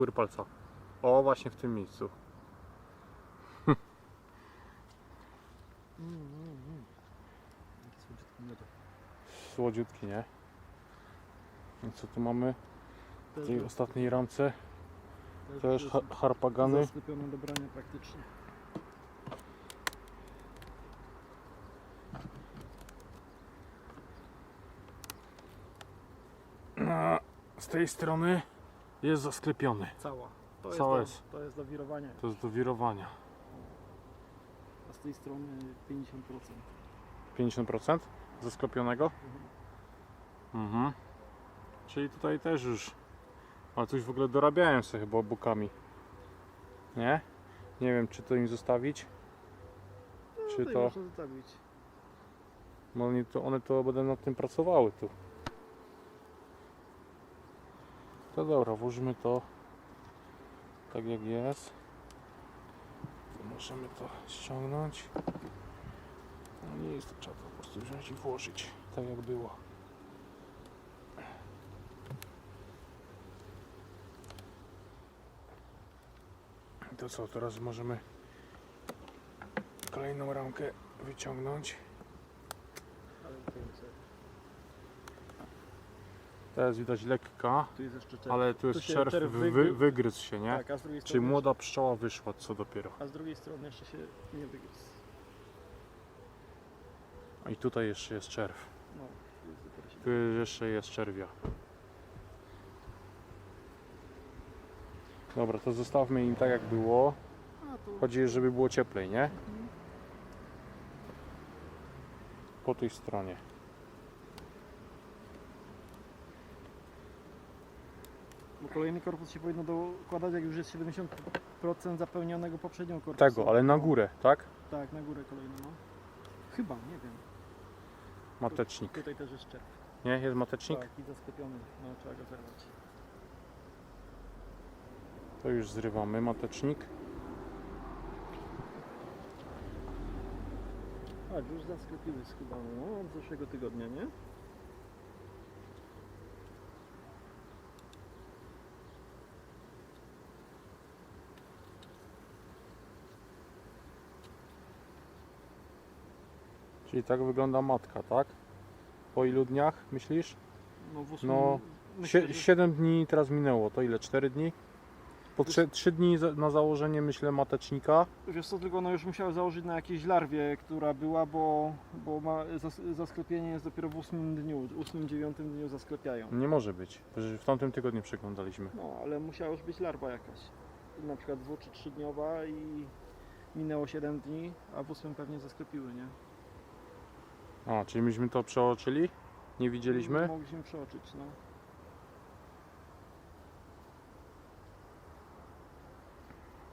góry palca. O, właśnie w tym miejscu. Mm, mm, mm. Jaki słodziutki miodek. Słodziutki, nie? I co tu mamy w Też- tej ostatniej ramce? Też jest ha- harpagany. Brania praktycznie. A z tej strony jest zasklepiony. Cała. To jest, Cała do, jest. to jest do wirowania. To jest do wirowania. A z tej strony 50%. 50% zasklepionego? Mhm. Czyli tutaj też już. Ale coś w ogóle dorabiają sobie chyba bokami. Nie? Nie wiem, czy to im zostawić. Czy Tutaj to. zostawić. To, one to będą nad tym pracowały tu. To dobra, włóżmy to tak jak jest. Możemy to ściągnąć. No nie jest to trzeba to po prostu wziąć i włożyć tak jak było. To co, teraz możemy kolejną ramkę wyciągnąć. Tutaj jest- widać lekka, Tu jest jeszcze czerw. ale tu jest się czerw, czerw wy, wygry- wygryzł się, nie? Tak, a z drugiej Czyli strony. młoda pszczoła wyszła, co dopiero. A z drugiej strony jeszcze się nie wygryzł. I tutaj jeszcze jest czerw. No, tu jest dopiero się Tu jeszcze jest czerwia. Dobra, to zostawmy im tak jak było. A tu Chodzi, żeby było cieplej, nie? Po tej stronie. Kolejny korpus się powinno dokładać, jak już jest 70% zapełnionego poprzednią korpusu. Tego, ale na górę, tak? Tak, na górę kolejny, no. Chyba, nie wiem. Matecznik. Tutaj też jest czerw. Nie? Jest matecznik? Tak, i zasklepiony. No, trzeba go zerwać. To już zrywamy matecznik. A, już zasklepiły chyba, no, od zeszłego tygodnia, nie? Czyli tak wygląda matka, tak? Po ilu dniach myślisz? No, w ósmym, No, myślę, Sie- że- 7 dni teraz minęło, to ile? 4 dni? Po 3, dni za- na założenie myślę matecznika. Wiesz co, tylko no już musiały założyć na jakiejś larwie, która była, bo, bo ma, zas, zasklepienie jest dopiero w ósmym dniu, ósmym, dziewiątym dniu zasklepiają. Nie może być, przecież w tamtym tygodniu przeglądaliśmy. No, ale musiała już być larwa jakaś. Na przykład dwu czy trzydniowa i minęło 7 dni, a w ósmym pewnie zasklepiły, nie? A, czyli myśmy to przeoczyli? Nie widzieliśmy? Mogliśmy przeoczyć, no.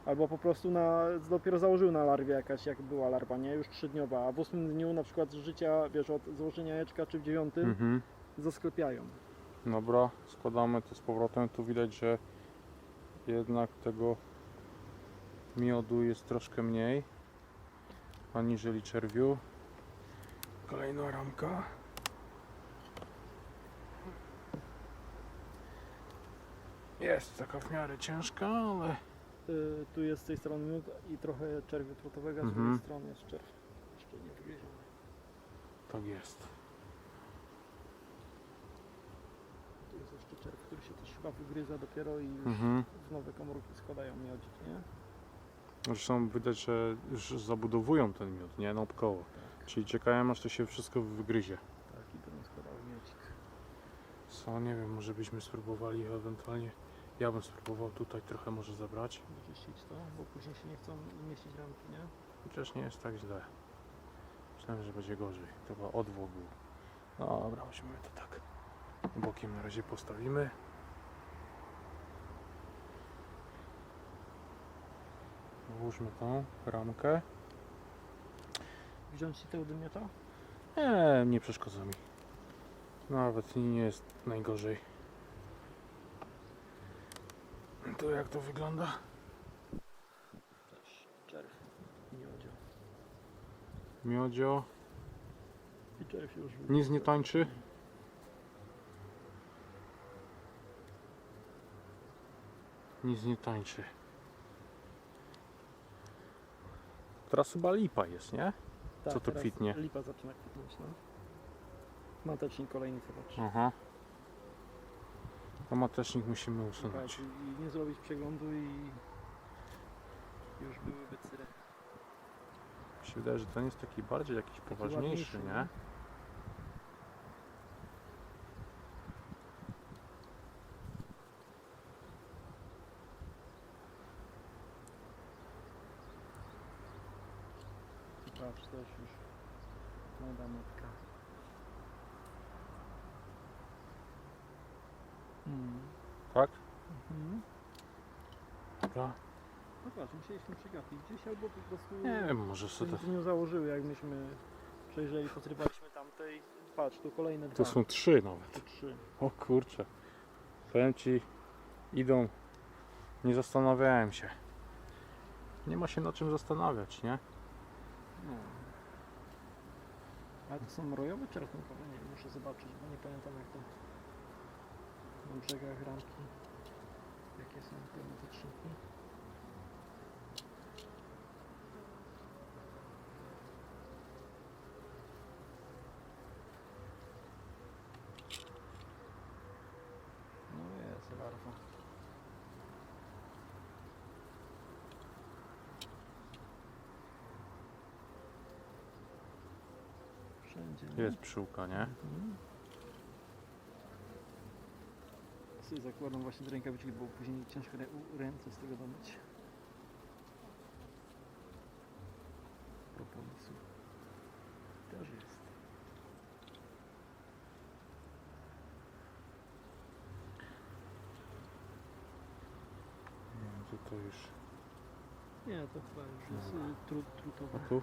Albo po prostu na, dopiero założył na larwie jakaś, jak była larwa, nie? Już trzydniowa, a w ósmym dniu na przykład z życia, wiesz, od założenia jajeczka czy w dziewiątym, Mhm. zasklepiają. Dobra, składamy to z powrotem. Tu widać, że jednak tego miodu jest troszkę mniej aniżeli czerwiu. Kolejna ramka. Jest taka w miarę ciężka, ale Y, tu jest z tej strony miód i trochę czerwiu trutowego, z Mhm. drugiej strony jest czerw. Jeszcze nie tak jest. Tu jest jeszcze czerw, który się też chyba wygryza dopiero i już Mhm. w nowe komórki składają miodzik, nie? Zresztą widać, że już zabudowują ten miód, nie? Naokoło. Tak, Czyli czekają aż to się wszystko wygryzie. tak i będą składały miodzik. Co, nie wiem, może byśmy spróbowali ewentualnie. Ja bym spróbował tutaj trochę może zabrać. Wyczyścić to, bo później się nie chcą mieścić ramki, nie? Chociaż nie jest tak źle. Myślałem, że będzie gorzej. To chyba odwłok był. No dobra, weźmy to tak. Bokiem na razie postawimy. Włóżmy tą ramkę. Wziąć ci tego dymiota? Nie, nie przeszkadza mi. Nawet nie jest najgorzej. To jak to wygląda? Też czerw, miodzio. Miodzio. I czerw już... Nic nie tańczy? Nic nie tańczy. Teraz chyba lipa jest, nie? Tak, Co tu teraz kwitnie? Lipa zaczyna kwitnąć, no. Matecznik kolejny zobacz. Aha. To matecznik musimy Tak, usunąć. i, I nie zrobić przeglądu i już byłyby cyry. Mi się wydaje, że ten jest taki bardziej jakiś poważniejszy, ładniejszy, nie? Patrz, też już młoda matka. Mm. Tak? Mhm. Dobra. No patrz, musieliśmy przegapić gdzieś albo po prostu Nie wiem, może sobie to... nie założyły, jak myśmy przejrzeli, potrybaliśmy tamtej. Patrz, tu kolejne dwa. Tu są trzy nawet. Tu trzy. O kurczę. Powiem ci, idą. Nie zastanawiałem się. Nie ma się na czym zastanawiać, nie? No. Ale to są rojowe czy ratunkowe? Nie muszę zobaczyć, bo nie pamiętam jak to na brzegach ramki. Jakie są te mateczniki? No jest larwa. Wszędzie. nie? Jest pszczółka, nie? Mhm. Sobie zakładam właśnie te rękawiczki, bo później ciężko rę- ręce z tego domyć. Propolisów. Też jest. Nie wiem, co to już. Nie, to chyba już jest y, trut, A trutowe. tu?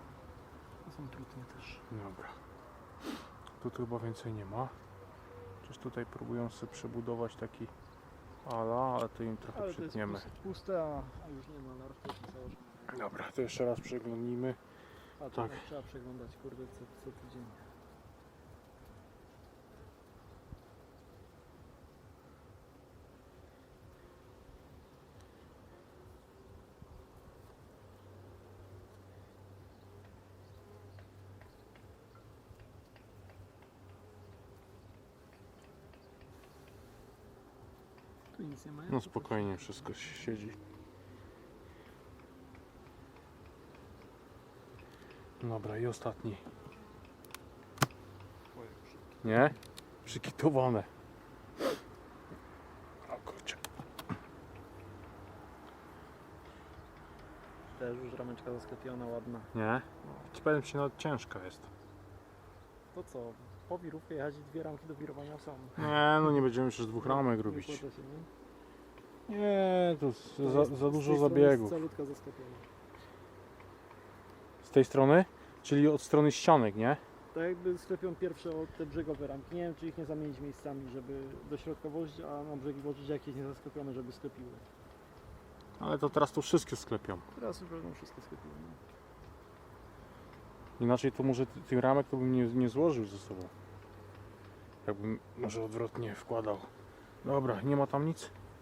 To są trutnie też. Dobra. Tu chyba więcej nie ma. Czyż tutaj próbują sobie przebudować taki ala, ale to im trochę Ale to jest przytniemy. pus- puste, a, a już nie ma założone. Dobra, to jeszcze raz przeglądnijmy. A to Tak. tak. trzeba przeglądać, kurde, co, co tydzień. Nic nie ma. No spokojnie, wszystko się siedzi. Dobra, i ostatni. Nie? Przykitowane. O kurczę. Też już rameczka zasklepiona, ładna. Nie? Ci powiem ci, nawet ciężka jest. To co? Po wirówkę jechać i dwie ramki do wirowania są. Nie, no nie będziemy już dwóch ramek Nie robić. opłaca się, nie? Nie, to z- To za, jest- za z tej dużo strony zabiegów. jest Calutka zasklepiona. Z tej strony? Czyli od strony ścianek, nie? Tak jakby sklepią pierwsze od te brzegowe ramki. Nie wiem czy ich nie zamienić miejscami, żeby do środka włożyć, a na brzegi włożyć jakieś niezasklepione, żeby sklepiły. Ale to teraz to wszystkie sklepią. Teraz już będą wszystko sklepione. Inaczej to może ty- tych ramek to bym nie, nie złożył ze sobą. Jakbym może odwrotnie wkładał. Dobra, nie ma tam nic?